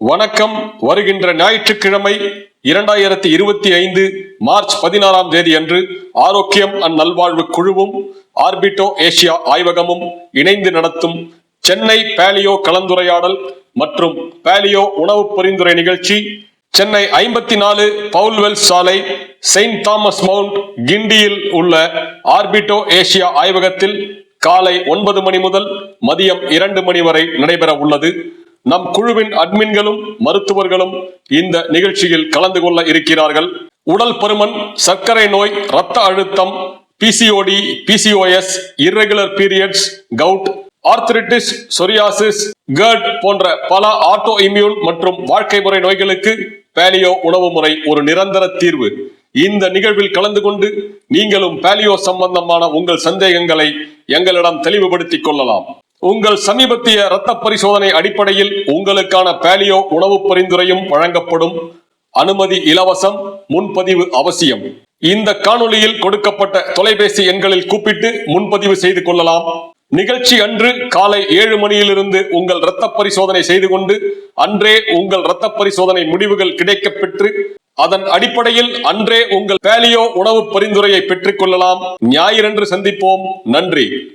வணக்கம். வருகின்ற ஞாயிற்றுக்கிழமை இரண்டாயிரத்தி இருபத்தி ஐந்து மார்ச் பதினாறாம் தேதி அன்று ஆரோக்கியம் அண்ட் நல்வாழ்வு குழுவும் ஆர்பிட்டோ ஏசியா ஆய்வகமும் இணைந்து நடத்தும் சென்னை பேலியோ கலந்துரையாடல் மற்றும் பேலியோ உணவு பரிந்துரை நிகழ்ச்சி சென்னை ஐம்பத்தி நாலு பவுல்வெல் சாலை செயின்ட் தாமஸ் மவுண்ட் கிண்டியில் உள்ள ஆர்பிட்டோ ஏசியா ஆய்வகத்தில் காலை ஒன்பது மணி முதல் மதியம் இரண்டு மணி வரை நடைபெற உள்ளது நம் குழுவின் அட்மின்களும் மருத்துவர்களும் இந்த நிகழ்ச்சியில் கலந்து கொள்ள இருக்கிறார்கள். உடல் பருமன் சர்க்கரை நோய் இரத்த அழுத்தம் PCOD PCOS irregular periods gout arthritis psoriasis curd போன்ற பல ஆட்டோ இம்யூன் மற்றும் வாழ்க்கை முறை நோய்களுக்கு பேலியோ உணவு முறை ஒரு நிரந்தர தீர்வு. இந்த நிகழ்வில் கலந்து கொண்டு நீங்களும் பேலியோ சம்பந்தமான உங்கள் சந்தேகங்களை எங்களிடம் தெளிவுபடுத்திக் கொள்ளலாம். உங்கள் சமீபத்திய இரத்த பரிசோதனை அடிப்படையில் உங்களுக்கான பேலியோ உணவு பரிந்துரையும் வழங்கப்படும். அனுமதி இலவசம் முன்பதிவு அவசியம். இந்த காணொளியில் கொடுக்கப்பட்ட தொலைபேசி எண்களில் கூப்பிட்டு முன்பதிவு செய்து கொள்ளலாம். நிகழ்ச்சி அன்று காலை ஏழு மணியிலிருந்து உங்கள் இரத்த பரிசோதனை செய்து கொண்டு அன்றே உங்கள் இரத்த பரிசோதனை முடிவுகள் கிடைக்கப் பெற்று அதன் அடிப்படையில் அன்றே உங்கள் பேலியோ உணவு பரிந்துரையை பெற்றுக் கொள்ளலாம். ஞாயிறன்று சந்திப்போம். நன்றி.